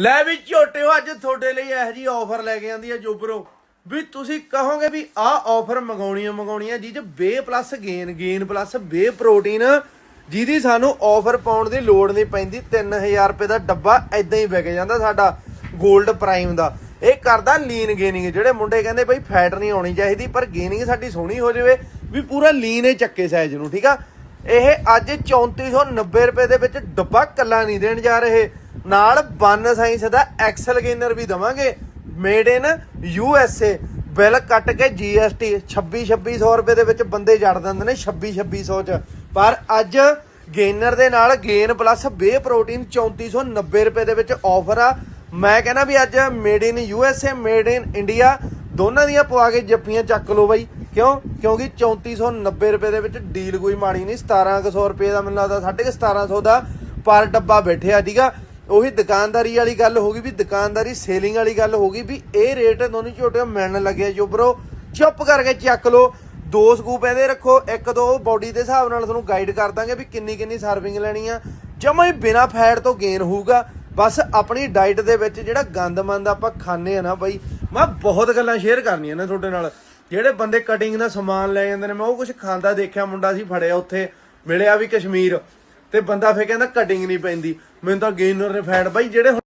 ਲੈ ਵੀ ਝੋਟਿਓ ਅੱਜ ਤੁਹਾਡੇ ਲਈ ਇਹੋ ਜੀ ਆਫਰ ਲੈ ਕੇ ਆਂਦੀ ਹੈ ਜੋਬਰੋ। ਵੀ ਤੁਸੀਂ ਕਹੋਗੇ ਵੀ ਆਹ ਆਫਰ ਮੰਗਾਉਣੀ ਆ ਮੰਗਾਉਣੀ ਆ, ਜਿਹਦੇ whey plus gain gain plus whey protein ਜਿਹਦੀ ਸਾਨੂੰ ਆਫਰ ਪਾਉਣ ਦੀ ਲੋੜ ਨਹੀਂ ਪੈਂਦੀ 3000 ਰੁਪਏ ਦਾ ਡੱਬਾ ਐਦਾਂ ਹੀ ਵਿਕ ਜਾਂਦਾ ਸਾਡਾ 골ਡ ਪ੍ਰਾਈਮ ਦਾ। ਇਹ ਕਰਦਾ ਲੀਨ ਗੇਨਿੰਗ ਜਿਹੜੇ ਮੁੰਡੇ ਕਹਿੰਦੇ ਬਈ ਫੈਟ ਨਹੀਂ ਆਉਣੀ ਚਾਹੀਦੀ, ਪਰ ਗੇਨਿੰਗ ਸਾਡੀ ਸੋਹਣੀ ਹੋ ਜਾਵੇ, ਵੀ ਪੂਰਾ ਲੀਨ ਹੀ ਚੱਕੇ ਸਾਈਜ਼ ਨੂੰ, ਠੀਕ ਆ? ਇਹ ਅੱਜ 3490 ਰੁਪਏ ਦੇ ਵਿੱਚ ਡੱਬਾ ਕੱਲਾ ਨਹੀਂ ਦੇਣ ਜਾ ਰਹੇ। ਨਾਲ ਬਨ ਸਾਇੰਸ ਦਾ ਐਕਸਲ ਗੇਨਰ ਵੀ ਦਵਾਂਗੇ। Made in U S A bill cut K GST 26 2600 ਰੁਪਏ ਦੇ ਵਿੱਚ ਬੰਦੇ ਜੜ ਦਿੰਦੇ ਨੇ 26 2600 ਚ। ਪਰ ਅੱਜ ਗੇਨਰ ਦੇ ਨਾਲ ਗੇਨ ਪਲੱਸ ਬੇ ਪ੍ਰੋਟੀਨ 3490 ਰੁਪਏ ਦੇ ਵਿੱਚ ਆਫਰ ਆ। ਮੈਂ ਕਹਿੰਦਾ ਵੀ ਅੱਜ made in U S A made in India ਦੋਨਾਂ ਦੀਆਂ ਪਵਾ ਕੇ ਜੱਫੀਆਂ ਚੱਕ ਲਓ ਬਾਈ। ਕਿਉਂ? ਕਿਉਂਕਿ 3490 ਰੁਪਏ ਦੇ ਵਿੱਚ ਡੀਲ ਕੋਈ ਮਾੜੀ ਨਹੀਂ। 1700 ਰੁਪਏ ਦਾ ਮੈਨੂੰ ਲੱਗਦਾ 1750 ਦਾ ਪਰ ਡੱਬਾ ਬੈਠਿਆ ਠੀਕਾ ਉਹੀ ਦੁਕਾਨਦਾਰੀ ਵਾਲੀ ਗੱਲ ਹੋ ਗਈ, ਵੀ ਦੁਕਾਨਦਾਰੀ ਸੇਲਿੰਗ ਵਾਲੀ ਗੱਲ ਹੋ ਗਈ, ਵੀ ਇਹ ਰੇਟ ਦੋਨੋਂ ਝੋਟੇ ਮਿਲਣ ਲੱਗਿਆ ਜੋ ਬਰੋ ਚੁੱਪ ਕਰਕੇ ਚੱਕ ਲਓ, ਦੋ ਸਕੂਪ ਇਹਦੇ ਰੱਖੋ, ਇੱਕ ਦੋ ਬਾਡੀ ਦੇ ਹਿਸਾਬ ਨਾਲ ਤੁਹਾਨੂੰ ਗਾਈਡ ਕਰ ਦਾਂਗੇ ਵੀ ਕਿੰਨੀ ਕਿੰਨੀ ਸਰਵਿੰਗ ਲੈਣੀ ਆ। ਜਮਾ ਹੀ ਬਿਨਾ ਫੈਟ ਤੋਂ ਗੇਨ ਹੋਊਗਾ, ਬਸ ਆਪਣੀ ਡਾਈਟ ਦੇ ਵਿੱਚ ਜਿਹੜਾ ਗੰਦਮੰਦ ਆਪਾਂ ਖਾਂਦੇ ਆ ਨਾ ਬਾਈ, ਮੈਂ ਬਹੁਤ ਗੱਲਾਂ ਸ਼ੇਅਰ ਕਰਨੀਆਂ ਨੇ ਤੁਹਾਡੇ ਨਾਲ। ਜਿਹੜੇ ਬੰਦੇ ਕਟਿੰਗ ਦਾ ਸਮਾਨ ਲੈ ਜਾਂਦੇ ਨੇ, ਮੈਂ ਉਹ ਕੁਝ ਖਾਂਦਾ ਦੇਖਿਆ, ਮੁੰਡਾ ਸੀ ਫੜਿਆ ਉੱਥੇ, ਮਿਲਿਆ ਵੀ ਕਸ਼ਮੀਰ। ਤੇ ਬੰਦਾ ਫੇਰ ਕਹਿੰਦਾ ਕਟਿੰਗ ਨਹੀਂ ਪੈਂਦੀ। ਮੈਨੂੰ ਤਾਂ ਗੇਨਰ ਨੇ ਫੈਟ ਬਾਈ ਜਿਹੜੇ